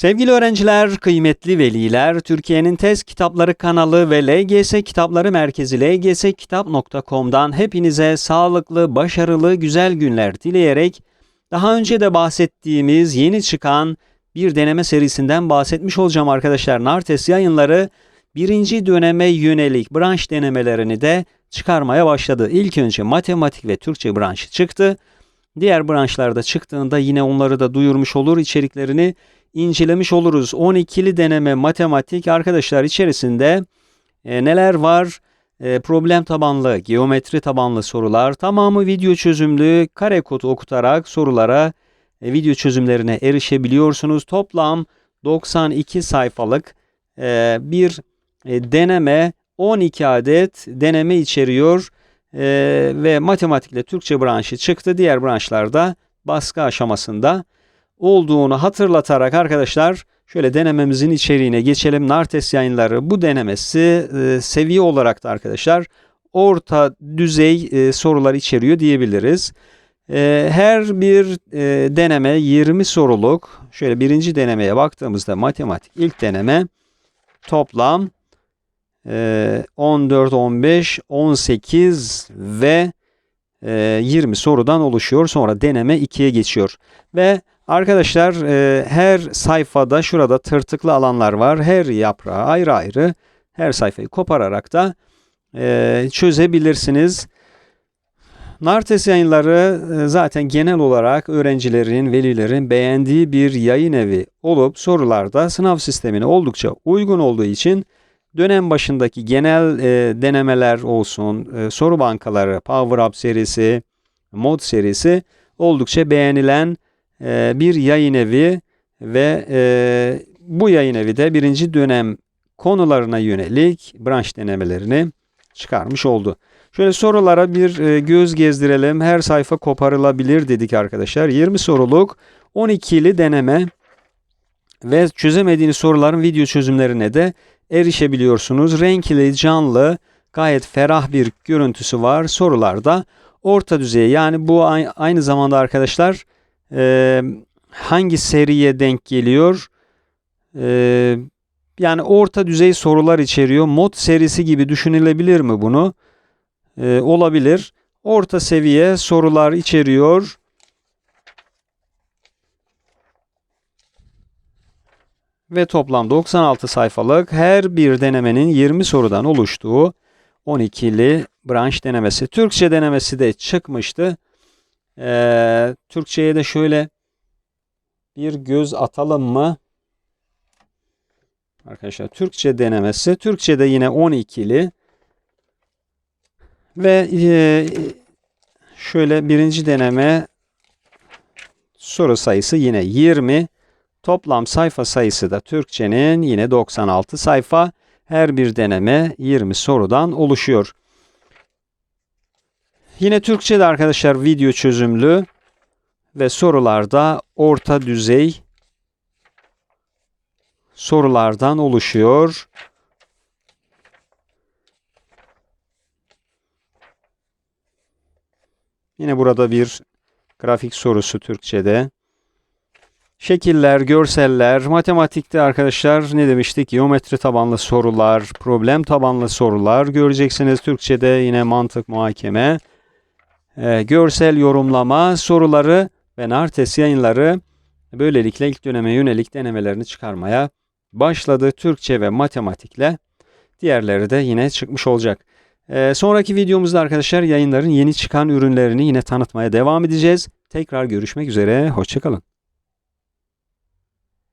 Sevgili öğrenciler, kıymetli veliler, Türkiye'nin Tez Kitapları kanalı ve LGS Kitapları Merkezi lgskitap.com'dan hepinize sağlıklı, başarılı, güzel günler dileyerek daha önce de bahsettiğimiz yeni çıkan bir deneme serisinden bahsetmiş olacağım arkadaşlar. Nartes yayınları birinci döneme yönelik branş denemelerini de çıkarmaya başladı. İlk önce matematik ve Türkçe branşı çıktı. Diğer branşlarda çıktığında yine onları da duyurmuş olur içeriklerini incelemiş oluruz. 12'li deneme matematik arkadaşlar içerisinde e, neler var? E, problem tabanlı, geometri tabanlı sorular, tamamı video çözümlü, kare kodu okutarak sorulara, e, video çözümlerine erişebiliyorsunuz. Toplam 92 sayfalık e, bir e, deneme, 12 adet deneme içeriyor e, ve matematikle Türkçe branşı çıktı. Diğer branşlarda baskı aşamasında olduğunu hatırlatarak arkadaşlar şöyle denememizin içeriğine geçelim. Nartes yayınları bu denemesi e, seviye olarak da arkadaşlar orta düzey e, sorular içeriyor diyebiliriz. E, her bir e, deneme 20 soruluk. Şöyle birinci denemeye baktığımızda matematik ilk deneme toplam 14, 15, 18 ve e, 20 sorudan oluşuyor. Sonra deneme 2'ye geçiyor. Ve Arkadaşlar e, her sayfada şurada tırtıklı alanlar var. Her yaprağı ayrı ayrı her sayfayı kopararak da e, çözebilirsiniz. Nartes yayınları e, zaten genel olarak öğrencilerin, velilerin beğendiği bir yayın evi olup sorularda sınav sistemine oldukça uygun olduğu için dönem başındaki genel e, denemeler olsun, e, soru bankaları, Power Up serisi, Mod serisi oldukça beğenilen e, bir yayın evi ve e, bu yayın evi de birinci dönem konularına yönelik branş denemelerini çıkarmış oldu. Şöyle sorulara bir e, göz gezdirelim. Her sayfa koparılabilir dedik arkadaşlar. 20 soruluk 12'li deneme ve çözemediğiniz soruların video çözümlerine de erişebiliyorsunuz. Renkli, canlı, gayet ferah bir görüntüsü var. Sorularda orta düzey yani bu aynı zamanda arkadaşlar e, hangi seriye denk geliyor? E, yani orta düzey sorular içeriyor. Mod serisi gibi düşünülebilir mi bunu? E, olabilir. Orta seviye sorular içeriyor. Ve toplam 96 sayfalık her bir denemenin 20 sorudan oluştuğu 12'li branş denemesi. Türkçe denemesi de çıkmıştı. Ee, Türkçe'ye de şöyle bir göz atalım mı? Arkadaşlar Türkçe denemesi. Türkçe'de yine 12'li. Ve e, şöyle birinci deneme soru sayısı yine 20. Toplam sayfa sayısı da Türkçenin yine 96 sayfa. Her bir deneme 20 sorudan oluşuyor. Yine Türkçe'de arkadaşlar video çözümlü ve sorularda orta düzey sorulardan oluşuyor. Yine burada bir grafik sorusu Türkçe'de. Şekiller, görseller, matematikte arkadaşlar ne demiştik? Geometri tabanlı sorular, problem tabanlı sorular göreceksiniz. Türkçe'de yine mantık, muhakeme e, görsel yorumlama soruları ve Nartes yayınları böylelikle ilk döneme yönelik denemelerini çıkarmaya başladı. Türkçe ve matematikle diğerleri de yine çıkmış olacak. E, sonraki videomuzda arkadaşlar yayınların yeni çıkan ürünlerini yine tanıtmaya devam edeceğiz. Tekrar görüşmek üzere, hoşçakalın.